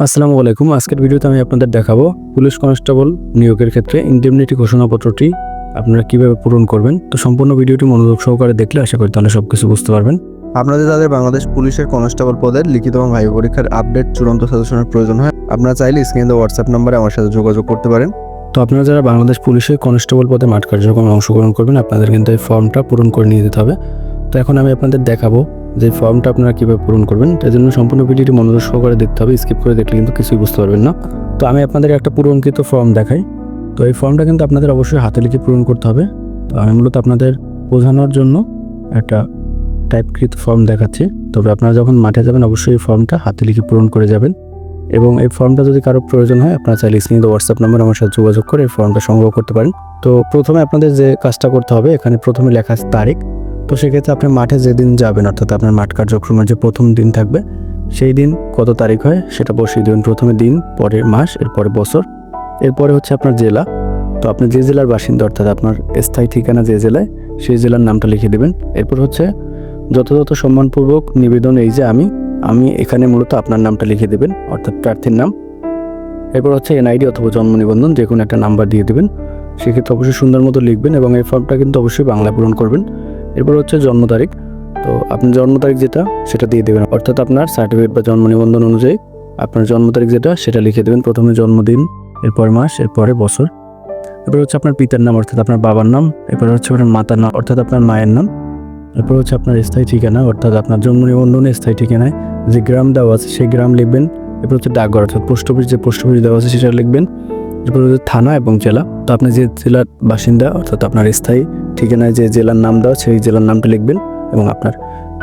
আসসালামু আলাইকুম। আজকের ভিডিওতে আমি আপনাদের দেখাবো পুলিশ কনস্টেবল নিয়োগের ক্ষেত্রে ইন্ডেমনিটি ঘোষণাপত্রটি আপনারা কীভাবে পূরণ করবেন। তো সম্পূর্ণ ভিডিওটি মনোযোগ সহকারে দেখলে আশা করি তাহলে সব কিছু বুঝতে পারবেন। আপনাদের যাদের বাংলাদেশ পুলিশের কনস্টেবল পদের লিখিত এবং ভাইবা পরীক্ষার আপডেট চূড়ান্ত সাজেশনের প্রয়োজন হয়। আপনারা চাইলে স্ক্রিনে হোয়াটসঅ্যাপ নম্বরে আমার সাথে যোগাযোগ করতে পারেন। তো আপনারা যারা বাংলাদেশ পুলিশের কনস্টেবল পদে মাঠ কার্যক্রমে অংশগ্রহণ করবেন আপনাদের কিন্তু এই ফর্মটা পূরণ করে নিয়ে যেতে হবে। তো এখন আমি আপনাদের দেখাবো যে ফর্মটা আপনারা কীভাবে পূরণ করবেন তাই জন্য সম্পূর্ণ ভিডিওটি মনোযোগ সহকারে দেখতে হবে স্কিপ করে দেখলে কিন্তু কিছুই বুঝতে পারবেন না। তো আমি আপনাদের একটা পূরণকৃত ফর্ম দেখাই। তো এই ফর্মটা কিন্তু আপনাদের অবশ্যই হাতে লিখে পূরণ করতে হবে। তো আমি মূলত আপনাদের বোঝানোর জন্য একটা টাইপকৃত ফর্ম দেখাচ্ছি। তবে আপনারা যখন মাঠে যাবেন, অবশ্যই এই ফর্মটা হাতে লিখে পূরণ করে যাবেন। এবং এই ফর্মটা যদি কারও প্রয়োজন হয়, আপনারা চাইলে স্ক্রিনে হোয়াটসঅ্যাপ নাম্বার আমার সাথে যোগাযোগ করে এই ফর্মটা সংগ্রহ করতে পারেন। তো প্রথমে আপনাদের যে কাজটা করতে হবে, এখানে প্রথমে লেখা তারিখ। তো সেক্ষেত্রে আপনি মাঠে যেদিন যাবেন, অর্থাৎ আপনার মাঠ কার্যক্রমের যে প্রথম দিন থাকবে, সেই দিন কত তারিখ হয় সেটা বসিয়ে দেবেন প্রথমে দিন পরে মাস, এরপরে বছর, এরপরে হচ্ছে আপনার জেলা। তো আপনি যে জেলার বাসিন্দা, অর্থাৎ আপনার স্থায়ী ঠিকানা যে জেলায়, সেই জেলার নামটা লিখে দেবেন। এরপর হচ্ছে যথাযথ সম্মানপূর্বক নিবেদন এই যে আমি আমি এখানে মূলত আপনার নামটা লিখে দেবেন, অর্থাৎ প্রার্থীর নাম। এরপর হচ্ছে এনআইডি অথবা জন্ম নিবন্ধন, যে কোনো একটা নাম্বার দিয়ে দেবেন। সেক্ষেত্রে অবশ্যই সুন্দর মতো লিখবেন এবং এই ফর্মটা কিন্তু অবশ্যই বাংলা পূরণ করবেন। এরপর হচ্ছে জন্ম তারিখ। তো আপনার জন্ম তারিখ যেটা, সেটা দিয়ে দেবেন। অর্থাৎ আপনার সার্টিফিকেট বা জন্ম নিবন্ধন অনুযায়ী আপনার জন্ম তারিখ যেটা, সেটা লিখে দেবেন প্রথমে জন্মদিন, এরপর মাস, এরপরে বছর। এরপর হচ্ছে আপনার পিতার নাম, অর্থাৎ আপনার বাবার নাম, এরপর হচ্ছে আপনার মাতার নাম, অর্থাৎ আপনার মায়ের নাম। এরপর হচ্ছে আপনার স্থায়ী ঠিকানা, অর্থাৎ আপনার জন্ম নিবন্ধনে স্থায়ী ঠিকানায় যে গ্রাম দেওয়া আছে, সেই গ্রাম লিখবেন। এরপর হচ্ছে ডাকঘর, অর্থাৎ পোস্ট অফিস, যে পোস্ট অফিস দেওয়া আছে, সেটা লিখবেন। থানা এবং জেলা। তো আপনি যে জেলার বাসিন্দা, অর্থাৎ আপনার স্থায়ী ঠিকানায় যে জেলার নাম দেওয়া সেই জেলার নামটা লিখবেন এবং আপনার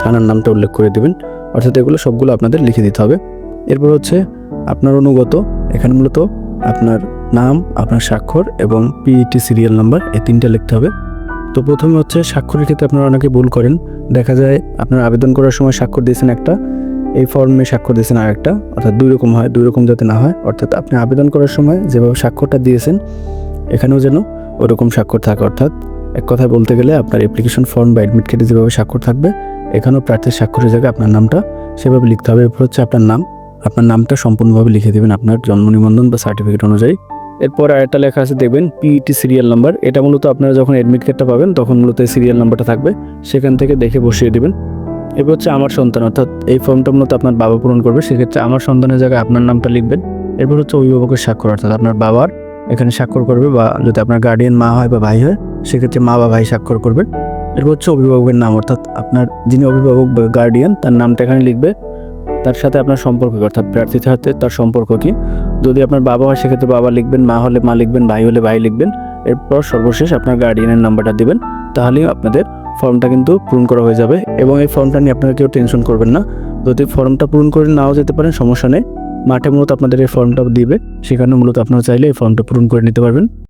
থানার নামটা উল্লেখ করে দেবেন। অর্থাৎ এগুলো সবগুলো আপনাদের লিখে দিতে হবে। এরপর হচ্ছে আপনার অনুগত, এখানে মূলত আপনার নাম, আপনার স্বাক্ষর এবং পিইটি সিরিয়াল নাম্বার এই তিনটা লিখতে হবে। তো প্রথমে হচ্ছে স্বাক্ষরের ক্ষেত্রে আপনারা অনেকে ভুল করেন। দেখা যায় আপনার আবেদন করার সময় স্বাক্ষর দিয়েছেন একটা এই ফর্মে স্বাক্ষর দিয়েছেন আরেকটা, অর্থাৎ দুই রকম হয়, দুই রকম যাতে না হয়, অর্থাৎ আপনি আবেদন করার সময় যেভাবে স্বাক্ষরটা দিয়েছেন, এখানেও যেন ওরকম স্বাক্ষর থাকে। অর্থাৎ এক কথায় বলতে গেলে আপনার অ্যাপ্লিকেশন ফর্ম বা অ্যাডমিট কার্ডে যেভাবে স্বাক্ষর থাকবে, এখানেও প্রার্থীর স্বাক্ষরের জায়গায় আপনার নামটা সেভাবে লিখতে হবে। এরপর হচ্ছে আপনার নাম, আপনার নামটা সম্পূর্ণভাবে লিখে দেবেন আপনার জন্ম নিবন্ধন বা সার্টিফিকেট অনুযায়ী। এরপর আরেকটা লেখা আছে, দেখবেন পিইটি সিরিয়াল নাম্বার এটা মূলত আপনারা যখন অ্যাডমিট কার্ডটা পাবেন, তখন মূলত এই সিরিয়াল নাম্বারটা থাকবে, সেখান থেকে দেখে বসিয়ে দেবেন। এরপর হচ্ছে আমার সন্তান, অর্থাৎ এই ফর্মটা মূলত আপনার বাবা পূরণ করবে। সেক্ষেত্রে আমার সন্তানের জায়গায় আপনার নামটা লিখবেন। এরপর হচ্ছে অভিভাবকের স্বাক্ষর, অর্থাৎ আপনার বাবার এখানে স্বাক্ষর করবে বা যদি আপনার গার্ডিয়ান মা হয় বা ভাই হয়, সেক্ষেত্রে মা বা ভাই স্বাক্ষর করবে। এরপর হচ্ছে অভিভাবকের নাম, অর্থাৎ আপনার যিনি অভিভাবক বা গার্ডিয়ান তার নামটা এখানে লিখবে। তার সাথে আপনার সম্পর্ক অর্থাৎ প্রার্থীর সাথে তার সম্পর্ক কি? যদি আপনার বাবা হয়, সেক্ষেত্রে বাবা লিখবেন, মা হলে মা লিখবেন, ভাই হলে ভাই লিখবেন। এরপর সর্বশেষ আপনার গার্ডিয়ানের নাম্বারটা দিবেন। তাহলেই আপনাদের ফর্মটা কিন্তু পূরণ করা হয়ে যাবে এবং এই ফর্মটা নিয়ে আপনারা কেউ টেনশন করবেন না। যদি ফর্মটা পূরণ করে নাও যেতে পারেন, সমস্যা নেই। মাঠে মূলত আপনাদের এই ফর্মটা দিবে, সেখানে মূলত আপনারা চাইলে এই ফর্মটা পূরণ করে নিতে পারবেন।